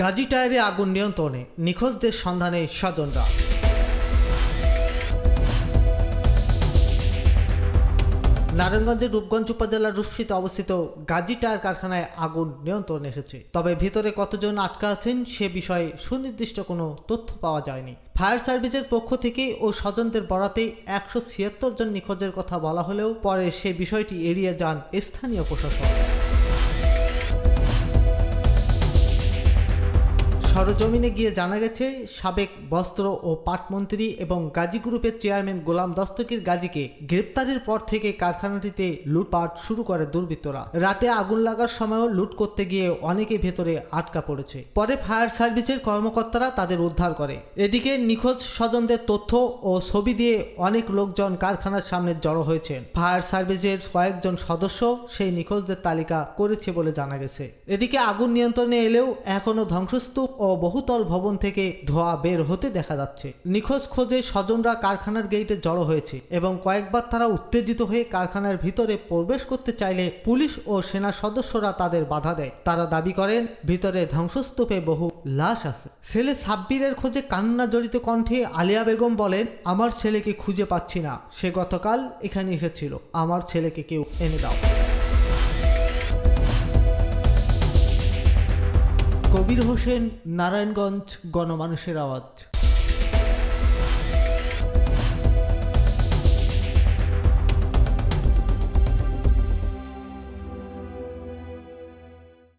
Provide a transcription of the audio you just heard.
গাজী টায়ারে আগুন নিয়ন্ত্রণে নিখোঁজদের সন্ধানে স্বজনরা। নারায়ণগঞ্জের রূপগঞ্জ উপজেলার রূপসীতে অবস্থিত গাজী টায়ার কারখানায় আগুন নিয়ন্ত্রণে এসেছে। তবে ভিতরে কতজন আটকা আছেন সে বিষয়ে সুনির্দিষ্ট কোনো তথ্য পাওয়া যায়নি। ফায়ার সার্ভিসের পক্ষ থেকে ও স্বজনদের বরাতে একশো ছিয়াত্তর জন নিখোঁজের কথা বলা হলেও পরে সে বিষয়টি এড়িয়ে যান স্থানীয় প্রশাসন। সরজমিনে গিয়ে জানা গেছে, সাবেক বস্ত্র ও পাটমন্ত্রী এবং গাজী গ্রুপের চেয়ারম্যান গোলাম দস্তকির গাজীকে গ্রেপ্তারের পর থেকে কারখানাটিতে লুটপাট শুরু করে দুর্বৃত্তরা। রাতে আগুন লাগার সময়ও লুট করতে গিয়ে অনেকে ভেতরে আটকা পড়েছে। পরে ফায়ার সার্ভিসের কর্মকর্তারা তাদের উদ্ধার করে। এদিকে নিখোঁজ স্বজনদের তথ্য ও ছবি দিয়ে অনেক লোকজন কারখানার সামনে জড়ো হয়েছেন। ফায়ার সার্ভিসের কয়েকজন সদস্য সেই নিখোঁজদের তালিকা করেছে বলে জানা গেছে। এদিকে আগুন নিয়ন্ত্রণে এলেও এখনও ধ্বংসস্তূপ ও বহুতল ভবন থেকে ধোঁয়া বের হতে দেখা যাচ্ছে। নিখোঁজ খোঁজে স্বজনরা কারখানার গেইটে জড়ো হয়েছে এবং কয়েকবার তারা উত্তেজিত হয়ে কারখানার ভিতরে প্রবেশ করতে চাইলে পুলিশ ও সেনা সদস্যরা তাদের বাধা দেয়। তারা দাবি করেন, ভিতরে ধ্বংসস্তূপে বহু লাশ আছে। ছেলে সাব্বিরের খোঁজে কান্না জড়িত কণ্ঠে আলিয়া বেগম বলেন, আমার ছেলেকে খুঁজে পাচ্ছি না। সে গতকাল এখানে এসেছিল। আমার ছেলেকে কেউ এনে দাও। কবির হোসেন নারায়ণগঞ্জ গণমানুষের আওয়াজ।